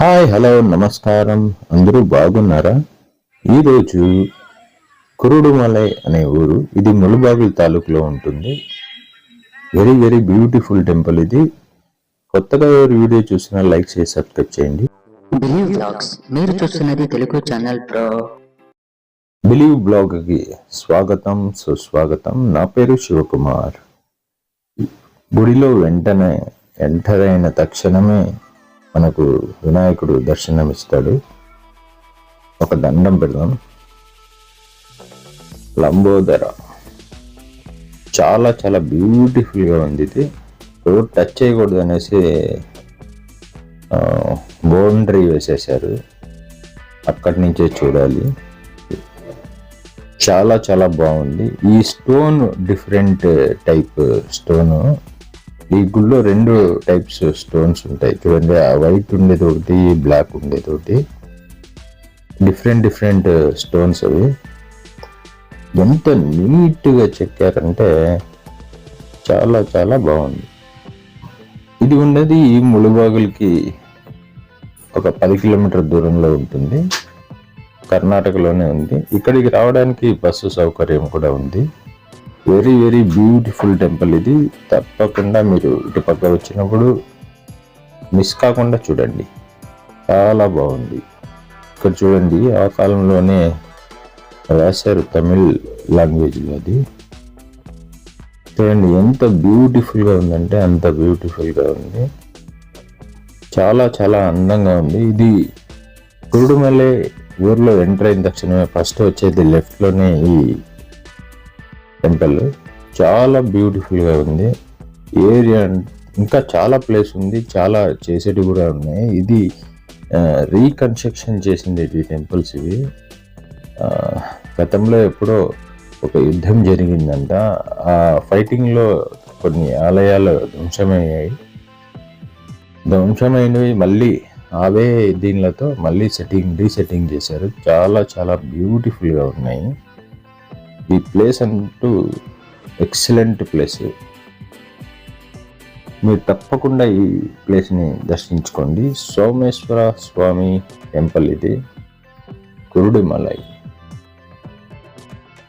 Hi hello నమస్కారం. అందరూ బాగున్నారా? ఈరోజు కురుడుమలై అనే ఊరు ఇది ములుబాగిల్ తాలూకులో ఉంటుంది. వెరీ వెరీ బ్యూటిఫుల్ టెంపుల్ ఇది. కొత్తగా ఎవరు వీడియో చూసినా లైక్ చేసి సబ్స్క్రైబ్ చేయండి. బిలీవ్ బ్లాగ్స్ మీరు చూస్తున్నది తెలుగు ఛానల్ ప్రో. బిలీవ్ బ్లాగ్కి స్వాగతం సుస్వాగతం. నా పేరు శివకుమార్. గుడిలో వెంటనే ఎంటర్ అయిన తక్షణమే మనకు వినాయకుడు దర్శనమిస్తాడు. ఒక దండం పెడదాం. లంబోదర. చాలా చాలా బ్యూటిఫుల్గా ఉంది ఇది. రోడ్ టచ్ చేయకూడదు అనేసి బౌండరీ వేసేసారు అక్కడి నుంచే చూడాలి. చాలా చాలా బాగుంది. ఈ స్టోన్ డిఫరెంట్ టైప్ స్టోన్ ఈ గుళ్ళో రెండు టైప్స్ స్టోన్స్ ఉంటాయి. చూడండి ఆ వైట్ ఉండేది ఒకటి బ్లాక్ ఉండేది ఒకటి డిఫరెంట్ డిఫరెంట్ స్టోన్స్ అవి. ఎంత నీట్గా చెక్కారంటే చాలా చాలా బాగుంది. ఇది ఉన్నది ఈ ములుబాగులకి ఒక పది కిలోమీటర్ దూరంలో ఉంటుంది. కర్ణాటకలోనే ఉంది. ఇక్కడికి రావడానికి బస్సు సౌకర్యం కూడా ఉంది. వెరీ వెరీ బ్యూటిఫుల్ టెంపుల్ ఇది. తప్పకుండా మీరు ఇటు పక్క వచ్చినప్పుడు మిస్ కాకుండా చూడండి. చాలా బాగుంది. ఇక్కడ చూడండి ఆ కాలంలోనే రాశారు తమిళ్ లాంగ్వేజ్లో అది. చూడండి ఎంత బ్యూటిఫుల్గా ఉందంటే అంత బ్యూటిఫుల్గా ఉంది. చాలా చాలా అందంగా ఉంది. ఇది కురుడుమల్లె ఊర్లో ఎంటర్ అయిన తక్షణమే ఫస్ట్ వచ్చేది లెఫ్ట్లోనే ఈ టెంపుల్. చాలా బ్యూటిఫుల్గా ఉంది. ఏరియా ఇంకా చాలా ప్లేస్ ఉంది. చాలా చేసేటివి కూడా ఉన్నాయి. ఇది రీకన్స్ట్రక్షన్ చేసింది ఈ టెంపుల్స్ ఇవి. గతంలో ఎప్పుడో ఒక యుద్ధం జరిగిందంట. ఆ ఫైటింగ్లో కొన్ని ఆలయాలు ధ్వంసమయ్యాయి. ధ్వంసమైనవి మళ్ళీ అవే దీనిలతో మళ్ళీ సెట్టింగ్ రీసెట్టింగ్ చేశారు. చాలా చాలా బ్యూటిఫుల్గా ఉన్నాయి. ఈ ప్లేస్ అంటూ ఎక్సలెంట్ ప్లేస్. మీరు తప్పకుండా ఈ ప్లేస్ని దర్శించుకోండి. సోమేశ్వర స్వామి టెంపుల్ ఇది. కురుడిమలై.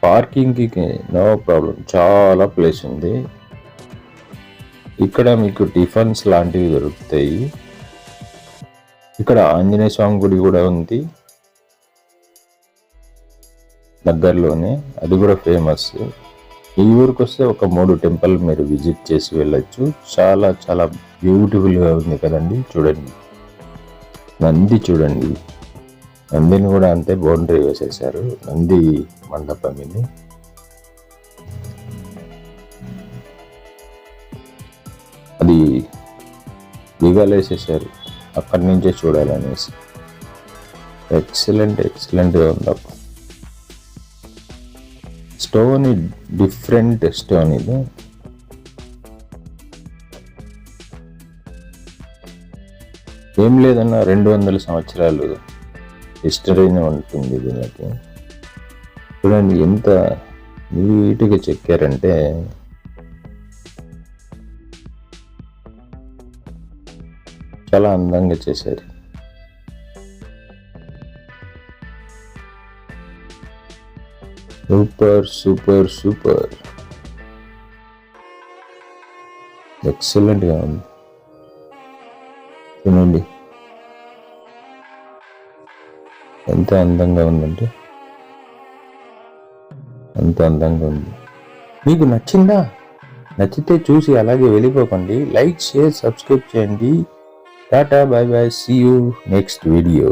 పార్కింగ్కి నో ప్రాబ్లం. చాలా ప్లేస్ ఉంది. ఇక్కడ మీకు టిఫన్స్ లాంటివి దొరుకుతాయి. ఇక్కడ ఆంజనేయ స్వామి గుడి కూడా ఉంది. దగ్గరలోనే అది కూడా ఫేమస్ ఈ ఊరికి వస్తే ఒక మూడు టెంపుల్ మీరు విజిట్ చేసి వెళ్ళొచ్చు. చాలా చాలా బ్యూటిఫుల్గా ఉంది కదండి చూడండి. నంది చూడండి. నందిని కూడా అంతే బౌండరీ వేసేసారు నంది మండపం ఇది అది దిగాలేసేసారు అక్కడి నుంచే చూడాలనేసి. ఎక్సలెంట్ ఎక్సలెంట్గా ఉందప్ప స్టోన్ డిఫరెంట్ స్టోన్ ఇది. ఏం లేదన్న రెండు వందల సంవత్సరాలు హిస్టరీనే ఉంటుంది దీనికి చూడండి ఎంత నీట్గా చెక్కారంటే. చాలా అందంగా చేశారు. సూపర్ సూపర్ సూపర్ ఎక్సలెంట్గా ఉంది తినండి. ఎంత అందంగా ఉందంటే? అంత అందంగా ఉంది. మీకు నచ్చిందా? నచ్చితే చూసి అలాగే వెళ్ళిపోకండి. లైక్ షేర్ సబ్స్క్రైబ్ చేయండి. Tata bye bye see you next video.